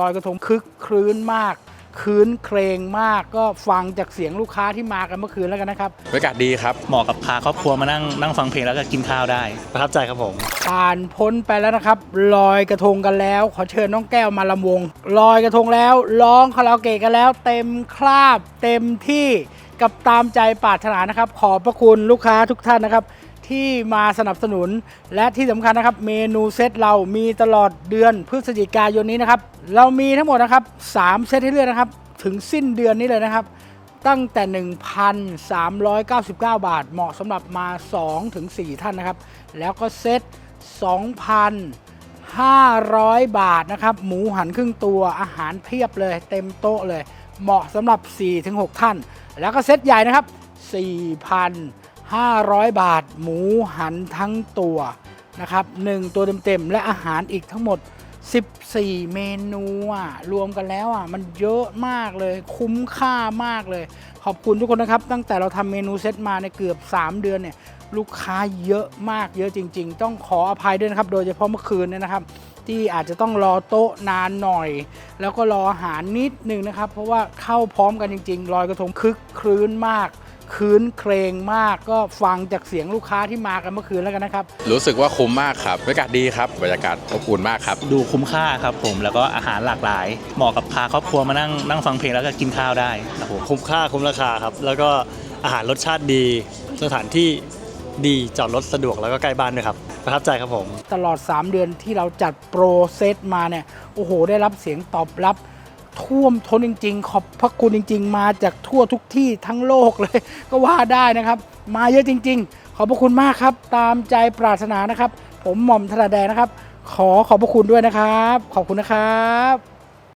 ลอยกระทงคึกครื้นมาก คืนเครงมากก็ฟังจากเสียงลูกค้าที่มากันเมื่อคืนแล้วกันนะครับบรรยากาศดีครับ เหมาะกับพาครอบครัวมานั่งนั่งฟังเพลงแล้วก็กินข้าวได้ ประทับใจครับผม ผ่านพ้นไปแล้วนะครับลอยกระทงกันแล้ว ขอเชิญน้องแก้วมาลำวงลอยกระทงแล้วร้องคาราโอเกะกันแล้ว เต็มคราบเต็มที่กับตามใจปรารถนานะครับ ขอบพระคุณลูกค้าทุกท่านนะครับ ที่มาสนับสนุนและที่สำคัญนะครับ เมนูเซตเรามีตลอดเดือนพฤศจิกายนนี้นะครับ เรามีทั้งหมดนะครับ3เซตให้เลือกนะครับ ถึงสิ้นเดือนนี้เลยนะครับ ตั้งแต่ 1,399 บาท เหมาะสำหรับมา2ถึง4ท่านนะครับ แล้วก็เซต2,500 บาทนะครับ หมูหันครึ่งตัวอาหารเพียบเลย เต็มโต๊ะเลย เหมาะสำหรับ 4-6 ท่าน แล้วก็เซตใหญ่นะครับ 4,500 บาท หมูหันทั้งตัวนะครับ1ตัวเต็มๆ และอาหารอีกทั้งหมด 14 เมนูอะรวมกันแล้วอะมันเยอะมากเลยคุ้มค่ามากเลย ขอบคุณทุกคนนะครับ ตั้งแต่เราทำเมนูเซตมาในเกือบ 3 เดือนเนี่ยลูกค้าเยอะมากเยอะจริง ๆ ต้องขออภัยด้วยนะครับ โดยเฉพาะเมื่อคืนเนี่ยนะครับ ที่อาจจะต้องรอโต๊ะนานหน่อย แล้วก็รออาหารนิดนึงนะครับ เพราะว่าเข้าพร้อมกันจริงๆลอยกระทงคึกครื้นมากคืนเครงมากก็ฟังจากเสียงลูกค้าที่มากันเมื่อคืนแล้วกันนะครับ รู้สึกว่าคุ้มมากครับบรรยากาศดีครับบรรยากาศอบอุ่นมากครับ ดูคุ้มค่าครับผมแล้วก็อาหารหลากหลาย เหมาะกับพาครอบครัวมานั่งนั่งฟังเพลงแล้วก็กินข้าวได้ครับผมคุ้มค่าคุ้มราคาครับแล้วก็อาหารรสชาติดี สถานที่ดีจอดรถสะดวกแล้วก็ใกล้บ้านด้วยครับ ประทับใจครับผม ตลอด 3 เดือนที่เราจัดโปรเซตมาเนี่ย โอ้โห ได้รับเสียงตอบรับ ท่วมท้นจริง ๆ ขอบพระคุณจริง ๆ มาจากทั่วทุกที่ทั้งโลกเลย ก็ว่าได้นะครับ มาเยอะจริง ๆ ขอบพระคุณมากครับ ตามใจปรารถนานะครับ ผมหม่อมธนาแดงนะครับ ขอขอบพระคุณด้วยนะครับ ขอบคุณนะครับ